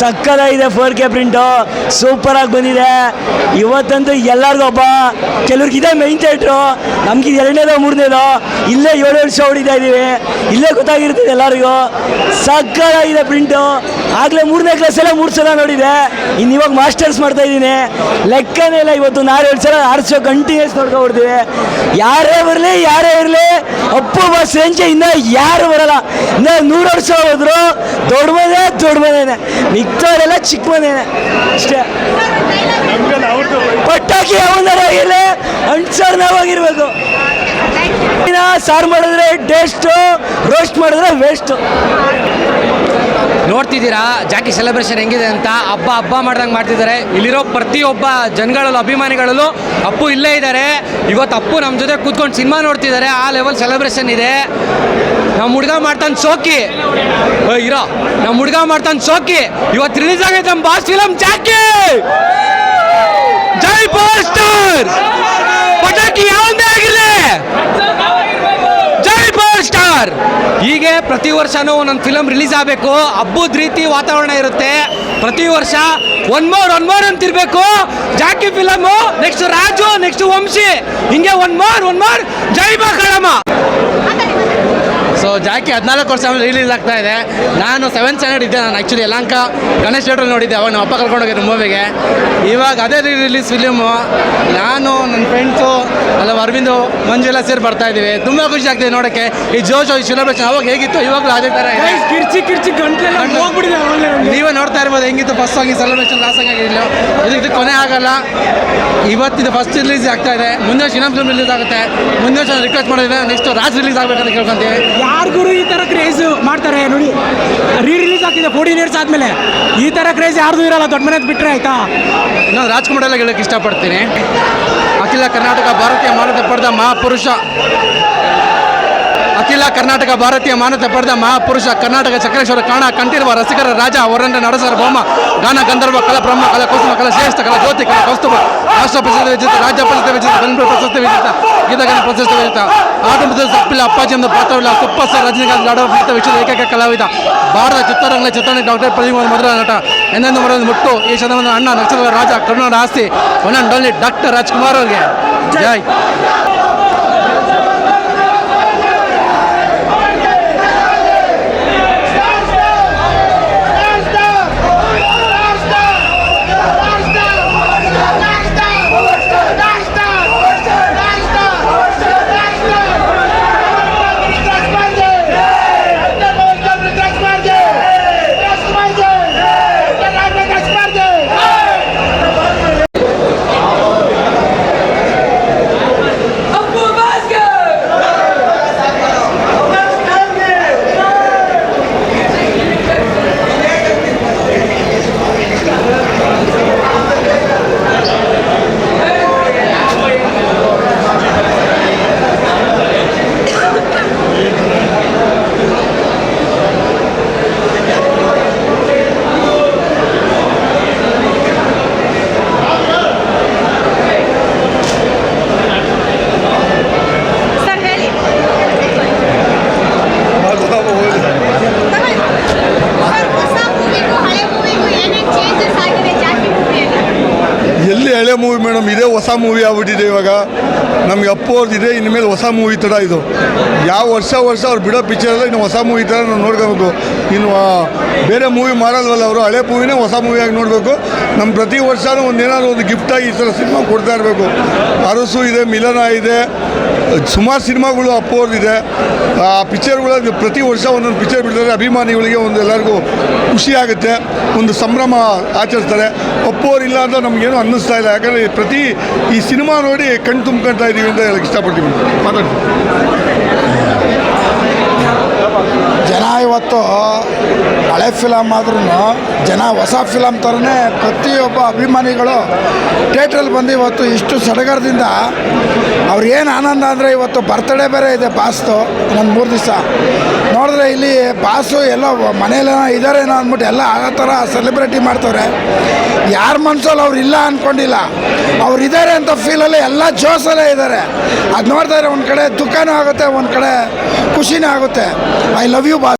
ಸಕ್ಕದಾಗಿದೆ four K print ಆಗಿ ಬಂದಿದೆ. ಇವತ್ತಂತೂ ಎಲ್ಲರಿಗೂ ಒಬ್ಬ ಕೆಲವ್ರಿಗೆ ಇದೆ ಮೈನ್ ಥಿಯೇಟ್ರು ನಮ್ಗೆ ಎರಡನೇದೋ, ಮೂರನೇದೋ. ಇಲ್ಲೇ ಏಳು ವರ್ಷ ಹೊಡಿತಾ ಇದ್ದೀವಿ ಇಲ್ಲೇ ಗೊತ್ತಾಗಿರ್ತದೆ ಎಲ್ಲರಿಗೂ. ಸಕ್ಕದಾಗಿದೆ ಪ್ರಿಂಟು ಆಗಲೇ ಮೂರನೇ ಕ್ಲಾಸೆಲ್ಲ ಮೂರು ಸಲ ನೋಡಿದೆ. ಇನ್ನು ಇವಾಗ ಮಾಸ್ಟರ್ಸ್ ಮಾಡ್ತಾ ಇದ್ದೀನಿ. ಲೆಕ್ಕನೇ ಇಲ್ಲ ಇವತ್ತು ನಾರು ಎರಡು ಸಲ ಆರು ಸಲ ಕಂಟಿನ್ಯೂಸ್ ನೋಡ್ಕೊಬಿಡ್ತೀವಿ ಯಾರೇ ಬರಲಿ, ಯಾರೇ ಇರಲಿ, ಅಪ್ಪು ಬಸ್ ರೇಂಜೆ ಇನ್ನೂ ಯಾರು ಬರಲ್ಲ. ಇನ್ನ ನೂರು ವರ್ಷ ಹೋದ್ರು ದೊಡ್ಡ ಮನೆ ದೊಡ್ಡ ಮನೇನೆ ಮಿಕ್ತವರೆಲ್ಲ ಚಿಕ್ಕ ಮನೇನೆ ಅಷ್ಟೇ. ಪಟಾಕಿ ಯಾವನಾರ ಆಗಿರಲಿ ಅಂಟ್ಸರ್ ನಾವಾಗಿರ್ಬೇಕು ಸಾರು ಮಾಡಿದ್ರೆ ಟೇಸ್ಟು ರೋಸ್ಟ್ ಮಾಡಿದ್ರೆ ವೇಸ್ಟು ನೋಡ್ತಿದ್ದೀರಾ? ಜಾಕಿ ಸೆಲೆಬ್ರೇಷನ್ ಹೆಂಗಿದೆ ಅಂತ? ಹಬ್ಬ ಹಬ್ಬ ಮಾಡ್ದಂಗೆ ಮಾಡ್ತಿದ್ದಾರೆ. ಇಲ್ಲಿರೋ ಪ್ರತಿಯೊಬ್ಬ ಜನಗಳಲ್ಲೂ, ಅಭಿಮಾನಿಗಳಲ್ಲೂ ಅಪ್ಪು ಇಲ್ಲೇ ಇದ್ದಾರೆ. ಇವತ್ತು ಅಪ್ಪು ನಮ್ಮ ಜೊತೆ ಕೂತ್ಕೊಂಡು ಸಿನಿಮಾ ನೋಡ್ತಿದ್ದಾರೆ. ಆ ಲೆವೆಲ್ ಸೆಲೆಬ್ರೇಷನ್ ಇದೆ. ನಮ್ಮ ಹುಡುಗ ಮಾಡ್ತಾನೆ ಸೋಕಿ. ಇರೋ. ನಮ್ಮ ಹುಡುಗ ಮಾಡ್ತಾನೆ ಸೋಕಿ. ಇವತ್ತು ರಿಲೀಸ್ ಆಗೈತೆ ನಮ್ಮ ಬಾಸ್ ಫಿಲಮ್ ಜಾಕಿ! ಜೈ ಪೋಸ್ಟರ್ ಹೀಗೆ ಪ್ರತಿ ವರ್ಷನೂ ಒಂದೊಂದು ಫಿಲಮ್ ರಿಲೀಸ್ ಆಗಬೇಕು. ಹಬ್ಬದ ರೀತಿ ವಾತಾವರಣ ಇರುತ್ತೆ. ಪ್ರತಿ ವರ್ಷ one more one more ಅಂತಿರ್ಬೇಕು Jackie film next Raju next Vamshi. ಹಿಂಗೆ ಒನ್ ಮೋರ್ ಒನ್ ಮೋರ್ ಜೈ ಬಾ ಸೊ ಜಾಕಿ ಹದಿನಾಲ್ಕು ವರ್ಷ ರಿಲೀಸ್ ಆಗ್ತಾ ಇದೆ. ನಾನು ಸೆವೆಂತ್ ಸ್ಟ್ಯಾಂಡರ್ಡ್ ಇದ್ದೆ ನಾನು ಆ್ಯಕ್ಚುಲಿ ಯಲಂಕ ಗಣೇಶ್ ಥಿಯೇಟ್ರಲ್ಲಿ ನೋಡಿದ್ದೆ ಅವಾಗ ನಮ್ಮ ಅಪ್ಪ ಕರ್ಕೊಂಡು ಹೋಗಿದ್ರು ಮೂವಿಗೆ ಇವಾಗ ಅದೇ ರಿಲೀಸ್ ಫಿಲಿಮು ನಾನು ನನ್ನ ಫ್ರೆಂಡ್ಸು ಅಲ್ಲ ಅರವಿಂದು ಮಂಜು ಎಲ್ಲ ಸೇರಿ ಬರ್ತಾ ಇದ್ದೀವಿ. ತುಂಬ ಖುಷಿ ಆಗ್ತಿದೆ ನೋಡೋಕ್ಕೆ. ಈ ಜೋಶ್ ಈ ಸೆಲೆಬ್ರೇಷನ್ ಅವಾಗ ಹೇಗಿತ್ತು? ಇವಾಗಲೂ ಅದೇ ಥರ ಕಿರ್ಚಿ ಕಿರ್ಚಿ ನೀವೇ ನೋಡ್ತಾ ಇರ್ಬೋದು ಹೆಂಗಿತ್ತು ಫಸ್ಟ್ ಆಗಿ ಸೆಲೆಬ್ರೇಷನ್ ಲಾಸ್ ಆಗಿರಲಿಲ್ಲ ಇದಕ್ಕೆ ಇದು ಕೊನೆ ಆಗಲ್ಲ. ಇವತ್ತಿದು ಫಸ್ಟ್ ರಿಲೀಸ್ ಆಗ್ತಾ ಇದೆ. ಮುಂದೆ ವರ್ಷ ಇನ್ನೊಂದು ಫಿಲ್ಮ್ ರಿಲೀಸ್ ಆಗುತ್ತೆ. ಮುಂದೆ ವರ್ಷ ರಿಕ್ವೆಸ್ಟ್ ಮಾಡಿದ್ರೆ ನೆಕ್ಸ್ಟ್ ರಾಜ್ ರಿಲೀಸ್ ಆಗಬೇಕಂತ ಕೇಳ್ಕೊಂತೀವಿ. ಯಾರಿಗೂ ಈ ಥರ ಕ್ರೇಜ್ ಮಾಡ್ತಾರೆ ನೋಡಿ. ರೀ ರಿಲೀಸ್ ಆಗ್ತಿದೆ ಫೋರ್ಟೀನ್ ಇಯರ್ಸ್ ಆದಮೇಲೆ. ಈ ಥರ ಕ್ರೇಜ್ ಯಾರ್ದು ಇರಲ್ಲ, ದೊಡ್ಡ ಮನೆ ಬಿಟ್ಟರೆ ಆಯ್ತಾ? ನಾನು ಎಲ್ಲ ಹೇಳಕ್ಕೆ ಇಷ್ಟಪಡ್ತೀನಿ. ಅಖಿಲ ಕರ್ನಾಟಕ ಭಾರತೀಯ ಮಾನ್ಯತೆ ಪಡೆದ ಮಹಾಪುರುಷ. ಅಖಿಲ ಕರ್ನಾಟಕ ಭಾರತೀಯ ಮಾನ್ಯತೆ ಪಡೆದ ಮಹಾಪುರುಷ ಕರ್ನಾಟಕ ಚಕ್ರೇಶ್ವರ ಕಾಣ ಕಂಠಿರುವ ರಸಿಕರ ರಾಜ ವರಂಡ ನಡಸರ ಭೌಮ ಗಾನ ಗಂಧರ್ವ ಕಲಾ ಬ್ರಹ್ಮ ಕಲಾ ಕುಸುಮ ಕಲಾ ಶ್ರೇಷ್ಠ ಕಲಾ ಜ್ಯೋತಿ ಕಲಾ ಕೌಸ್ತುಭ ರಾಷ್ಟ್ರ ಪ್ರಶಸ್ತಿ ವಿಜೇತ ರಾಜ್ಯ ಪ್ರಶಸ್ತಿ ವಿಜೇತ ಬೆಂಗಳೂರು ಪ್ರಶಸ್ತಿ ವಿಜೇತ ಗೀತಗಾನ ಪ್ರಶಸ್ತಿ ವಿಜೇತ ಆಟೋಮದ ತಪ್ಪಿಲ್ಲ ಅಪ್ಪಾಜಿ ಎಂದು ಪಾತ್ರವಿಲ್ಲ ಸುಪ್ಪ ಸ್ಟಾರ್ ರಜನಿಕಾಂತ್ ಲಾಡೋ ಪ್ರಸಿದ್ಧ ವಿಶ್ವದ ಏಕೈಕ ಕಲಾವಿದ ಭಾರತ ಚಿತ್ರರಂಗದ ಚಿತ್ರಣ ಡಾಕ್ಟರ್ ಪ್ರದೀಪ್ ಮೊದಲ ನಟ ಎಂದೆಂದು ಮರದ ಮುಟ್ಟು ಈ ಶತಮಾನದ ಅಣ್ಣ ನಕ್ಷತ್ರ ರಾಜ ಕರುಣ ಆಸ್ತಿ one and only doctor Rajkumar ಅವರಿಗೆ. ಜೈ ಸರ್ ಹೇಳಿ ಸರ್ ಹೊಸ ಮೂವಿಗೂ ಹಳೆ ಮೂವಿಗೂ ಏನೇನು ಚೇಂಜಸ್ ಆಗಿದೆ ಜಾಕಿ ಮೂವಿಯಲ್ಲಿ ಎಲ್ಲಿ ಹಳೆ ಮೂವಿ ಮೇಡಮ್ ಇದೇ ಹೊಸ ಮೂವಿ ಆಗ್ಬಿಟ್ಟಿದೆ ಇವಾಗ. ನಮ್ಗೆ ಅಪ್ಪು ಅವ್ರದ್ದಿದೆ ಇನ್ನು ಮೇಲೆ ಹೊಸ ಮೂವಿ ಥರ ಇದು. ಯಾವ ವರ್ಷ ವರ್ಷ ಅವ್ರು ಬಿಡೋ ಪಿಕ್ಚರೆಲ್ಲ ಇನ್ನು ಹೊಸ ಮೂವಿ ಥರ ನಾವು ನೋಡ್ಕೋಬೇಕು. ಇನ್ನು ಬೇರೆ ಮೂವಿ ಮಾಡಲ್ವಲ್ಲ ಅವರು? ಹಳೆ ಮೂವಿನೇ ಹೊಸ ಮೂವಿಯಾಗಿ ನೋಡಬೇಕು. ನಮ್ಮ ಪ್ರತಿ ವರ್ಷವೂ ಒಂದು ಒಂದು ಗಿಫ್ಟಾಗಿ ಈ ಥರ ಸಿನಿಮಾ ಕೊಡ್ತಾ ಇರಬೇಕು. ಅರಸು ಇದೆ, ಮಿಲನ ಇದೆ ಸುಮಾರು ಸಿನಿಮಾಗಳು ಅಪ್ಪು ಅವ್ರದ್ದಿದೆ ಆ, ಪಿಕ್ಚರ್ಗಳು ಪ್ರತಿ ವರ್ಷ ಒಂದೊಂದು ಪಿಕ್ಚರ್ ಬಿಡ್ತಾರೆ ಅಭಿಮಾನಿಗಳಿಗೆ ಒಂದು ಎಲ್ಲರಿಗೂ ಖುಷಿ ಆಗುತ್ತೆ. ಒಂದು ಸಂಭ್ರಮ ಆಚರಿಸ್ತಾರೆ. ಅಪ್ಪು ಇಲ್ಲ ಅಂತ ನಮಗೇನು ಅನ್ನಿಸ್ತಾ ಇಲ್ಲ. ಯಾಕಂದರೆ ಪ್ರತಿ ಈ ಸಿನಿಮಾ ನೋಡಿ ಕಣ್ ತುಂಬ್ಕೊಳ್ತಾ ಇದ್ದೀವಿ ಅಂತ ಹೇಳಕ್ಕೆ ಇಷ್ಟಪಡ್ತೀವಿ ಮಾತಾಡ್ತೀನಿ ಜನ ಇವತ್ತು ಹಳೆ ಫಿಲಮ್ ಆದ್ರೂ ಜನ ಹೊಸ ಫಿಲಮ್ ಥರನೇ ಪ್ರತಿಯೊಬ್ಬ ಅಭಿಮಾನಿಗಳು ಥಿಯೇಟ್ರಲ್ಲಿ ಬಂದು ಇವತ್ತು ಇಷ್ಟು ಸಡಗರದಿಂದ ಏನು ಆನಂದ ಅಂದರೆ ಇವತ್ತು ಬರ್ತಡೇ ಬೇರೆ ಇದೆ ಬಾಸ್ದು ಒಂದು ಮೂರು ದಿವಸ. ನೋಡಿದ್ರೆ ಇಲ್ಲಿ ಬಾಸು ಎಲ್ಲ ಮನೇಲೇನೋ ಇದ್ದಾರೇನೋ ಅಂದ್ಬಿಟ್ಟು ಎಲ್ಲ ಆ ಥರ ಸೆಲೆಬ್ರಿಟಿ ಮಾಡ್ತವ್ರೆ. ಯಾರ ಮನ್ಸಲ್ಲಿ ಅವ್ರು ಇಲ್ಲ ಅಂದ್ಕೊಂಡಿಲ್ಲ ಅವ್ರು ಇದ್ದಾರೆ ಅಂತ ಫೀಲಲ್ಲಿ ಎಲ್ಲ ಜೋಸಲ್ಲೇ ಇದ್ದಾರೆ ಅದು ನೋಡ್ತಾ ಇದ್ರೆ ಒಂದು ಕಡೆ ದುಃಖನೂ ಆಗುತ್ತೆ, ಒಂದು ಕಡೆ ಖುಷಿನೂ ಆಗುತ್ತೆ. ಐ ಲವ್ ಯು ಬಾ